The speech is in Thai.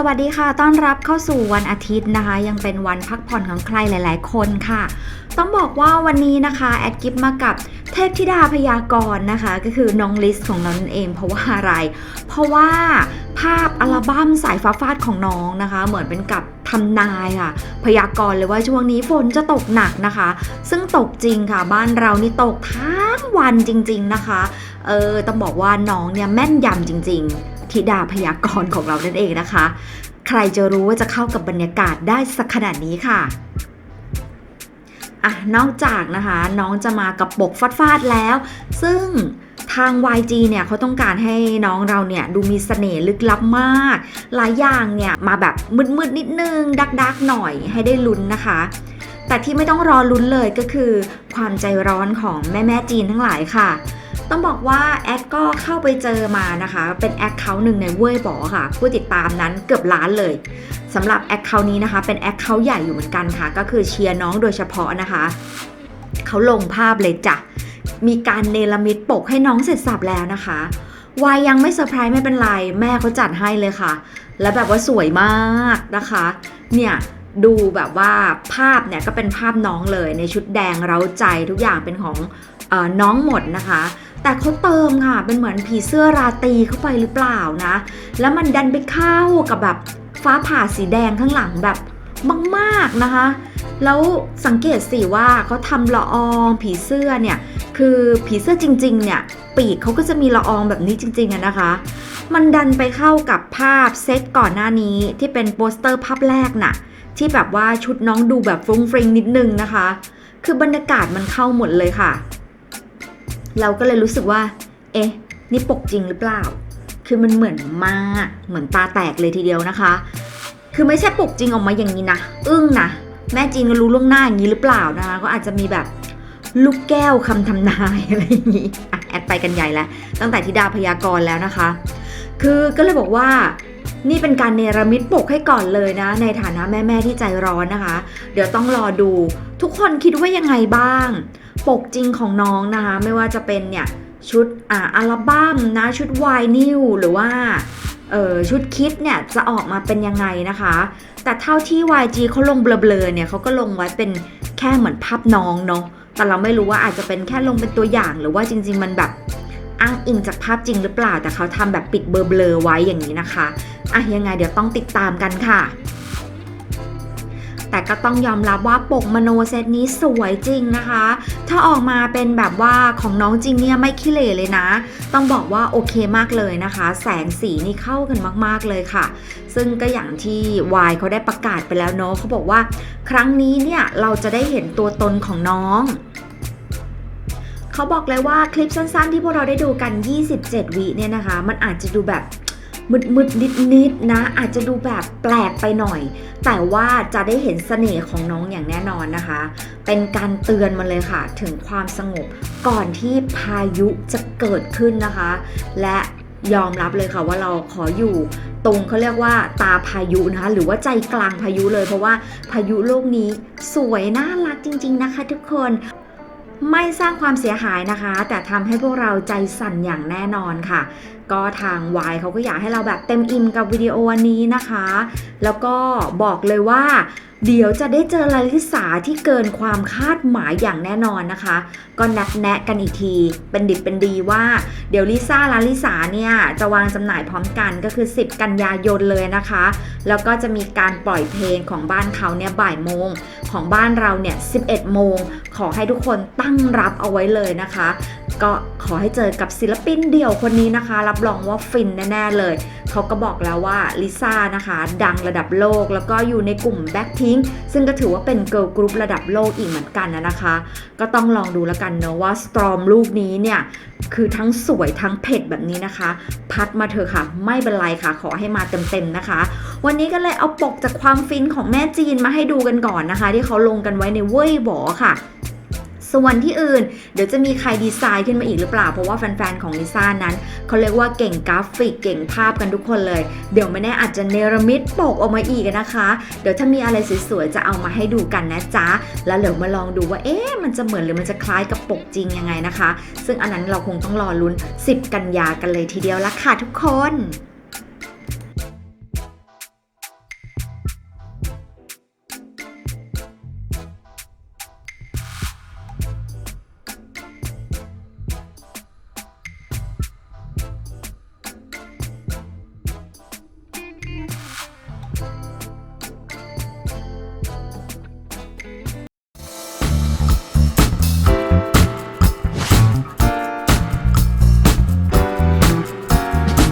สวัสดีค่ะ ต้อนรับเข้าสู่วันอาทิตย์นะคะ ยังเป็นวันพักผ่อนของใครหลาย ๆ คนค่ะ ต้องบอกว่าวันนี้นะคะ แอดกิฟมากับเทพธิดาพยากรณ์นะคะ ก็คือน้องลิสของเรานั่นเอง เพราะว่าอะไร เพราะว่าภาพอัลบั้มสายฟ้าฟาดของน้องนะคะ เหมือนเป็นกับทำนายค่ะ พยากรณ์เลยว่าช่วงนี้ฝนจะตกหนักนะคะ ซึ่งตกจริงค่ะ บ้านเรานี่ตกทั้งวันจริง ๆ นะคะ เออต้องบอกว่าน้องเนี่ยแม่นยำจริง ๆ ธิดาพยากรณ์ของเรานั่นเองนะคะ ใครจะรู้ว่าจะเข้ากับบรรยากาศได้สักขนาดนี้ค่ะอะนอกจากนะคะ น้องจะมากับปกฟาดๆแล้ว ซึ่งทาง YG เนี่ยเขาต้องการให้น้องเราเนี่ยดูมีเสน่ห์ลึกลับมาก หลายอย่างเนี่ยมาแบบมืดๆนิดนึง ดักๆหน่อยให้ได้ลุ้นนะคะ แต่ที่ไม่ต้องรอลุ้นเลยก็คือ ความใจร้อนของแม่ๆจีนทั้งหลายค่ะ ต้องบอกว่าแอดก็เข้าไปเจอมานะคะ เป็นแอคเคาท์หนึ่งในเว่ยบอค่ะ ผู้ติดตามนั้นเกือบล้านเลยสำหรับแอคเคาท์นี้นะคะ เป็นแอคเคาท์ใหญ่อยู่เหมือนกันค่ะ ก็คือเชียร์น้องโดยเฉพาะนะคะเขาลงภาพเลยจ้ะมีการเนรมิตปกให้น้องเสร็จสับแล้วนะคะวายยังไม่เซอร์ไพรส์ไม่เป็นไร แม่เขาจัดให้เลยค่ะ และแบบว่าสวยมากนะคะ เนี่ย ดูแบบว่าภาพเนี่ยก็เป็นภาพน้องเลยในชุดแดงเร้าใจทุกอย่างเป็นของออน้องหมดนะคะ แต่เขาเติมค่ะเป็นเหมือนผีเสื้อราตีเข้าไปหรือเปล่านะ แล้วมันดันไปเข้ากับแบบฟ้าผ่าสีแดงข้างหลังแบบมากๆนะคะ แล้วสังเกตสิว่าเขาทำละอองผีเสื้อเนี่ย คือผีเสื้อจริงๆเนี่ยปีกเขาก็จะมีละอองแบบนี้จริงๆนะคะ มันดันไปเข้ากับภาพเซตก่อนหน้านี้ที่เป็นโปสเตอร์ภาพแรกน่ะ ที่แบบว่าชุดน้องดูแบบฟรุ้งฟริงนิดนึงนะคะ คือบรรยากาศมันเข้าหมดเลยค่ะ เราก็เลยรู้สึกว่า เอ๊ะ นี่ปกจริงหรือเปล่า คือมันเหมือนมากเหมือนตาแตกเลยทีเดียวนะคะ คือไม่ใช่ปกจริงออกมาอย่างนี้นะ อึ้งนะ แม่จีนก็รู้ล่วงหน้าอย่างนี้หรือเปล่านะคะ ก็อาจจะมีแบบลูกแก้วคำทำนายอะไรอย่างนี้ อะแอดไปกันใหญ่แล้ว ตั้งแต่ธิดาพยากรณ์แล้วนะคะ คือก็เลยบอกว่า นี่เป็นการเนรมิตปกให้ก่อนเลยนะ ในฐานะแม่ ๆ ที่ใจร้อนนะคะ เดี๋ยวต้องรอดู ทุกคนคิดว่ายังไงบ้าง ปกจริงของน้องนะคะ ไม่ว่าจะเป็นเนี่ยชุดอ่าอัลบั้มนะชุดวายนิวหรือว่าเออชุดคิดเนี่ยจะออกมาเป็นยังไงนะคะ แต่เท่าที่ YG เขาลงเบลอๆเนี่ยเขาก็ลงไว้เป็นแค่เหมือนภาพน้องเนาะแต่เราไม่รู้ว่าอาจจะเป็นแค่ลงเป็นตัวอย่างหรือว่าจริง ๆ มันแบบอ้างอิงจากภาพจริงหรือเปล่า แต่เขาทำแบบปิดเบลอๆไว้อย่างนี้นะคะ อะยังไงเดี๋ยวต้องติดตามกันค่ะ แต่ก็ต้องยอมรับว่าปกมโนเซตนี้สวยจริงนะคะ ถ้าออกมาเป็นแบบว่าของน้องจริงเนี่ยไม่ขี้เหร่เลยนะ ต้องบอกว่าโอเคมากเลยนะคะ แสงสีนี่เข้ากันมากๆเลยค่ะ ซึ่งก็อย่างที่วายเขาได้ประกาศไปแล้วเนาะเขาบอกว่า ครั้งนี้เนี่ยเราจะได้เห็นตัวตนของน้องเขาบอกเลยว่าคลิปสั้นๆที่พวกเราได้ดูกัน 27 วิเนี่ยนะคะ มันอาจจะดูแบบ มืดๆนิดๆนะ อาจจะดูแบบแปลกไปหน่อย แต่ว่าจะได้เห็นเสน่ห์ของน้องอย่างแน่นอนนะคะ เป็นการเตือนมาเลยค่ะ ถึงความสงบก่อนที่พายุจะเกิดขึ้นนะคะ และยอมรับเลยค่ะว่าเราขออยู่ตรงเขาเรียกว่าตาพายุนะคะหรือว่าใจกลางพายุเลยเพราะว่าพายุโลกนี้สวยน่ารักจริง ๆ นะคะ ทุกคน ไม่สร้างความเสียหายนะคะ แต่ทำให้พวกเราใจสั่นอย่างแน่นอนค่ะ ก็ทางวายเขาก็อยากให้เราแบบเต็มอิ่มกับวิดีโอวันนี้นะคะ แล้วก็บอกเลยว่า เดี๋ยวจะได้เจอลาลิสาที่เกินความคาดหมายอย่างแน่นอนนะคะ ก็นัดแนะกันอีกที เป็นดิบเป็นดีว่า เดี๋ยวลิซ่าลาลิสาเนี่ย จะวางจำหน่ายพร้อมกันก็คือ 10 กันยายนเลยนะคะ แล้วก็จะมีการปล่อยเพลงของบ้านเขาเนี่ยบ่ายโมง ของบ้านเราเนี่ย 11 โมง ขอให้ทุกคนตั้งรับเอาไว้เลยนะคะ ก็ขอให้เจอกับศิลปินเดี่ยวคนนี้นะคะ รับรองว่าฟินแน่ๆเลย เขาก็บอกแล้วว่าลิซ่านะคะ ดังระดับโลกแล้วก็อยู่ในกลุ่มแบ็คทีซึ่งก็ถือว่าเป็นเกิร์ลกรุ๊ประดับโลกอีกเหมือนกันนะนะคะ ก็ต้องลองดูแล้วกันเนาะว่าสตรอมลูกนี้เนี่ย คือทั้งสวยทั้งเผ็ดแบบนี้นะคะ พัดมาเถอะค่ะ ไม่เป็นไรค่ะ ขอให้มาเต็มๆนะคะ วันนี้ก็เลยเอาปกจากความฟินของแม่จีนมาให้ดูกันก่อนนะคะ ที่เขาลงกันไว้ในเว่ยบอค่ะ ส่วนที่อื่น เดี๋ยวจะมีใครดีไซน์ขึ้นมาอีกหรือเปล่า เพราะว่าแฟนๆ ของลิซ่านั้น เขาเรียกว่าเก่งกราฟิกเก่งภาพกันทุกคนเลย เดี๋ยวไม่แน่อาจจะเนรมิตปกออกมาอีกนะคะ เดี๋ยวถ้ามีอะไรสวยๆ จะเอามาให้ดูกันนะจ๊ะ แล้วเดี๋ยวมาลองดูว่า เอ๊ะ มันจะเหมือนหรือมันจะคล้ายกับปกจริงยังไงนะคะ ซึ่งอันนั้นเราคงต้องรอลุ้น 10 กันยากันเลยทีเดียวละค่ะทุกคน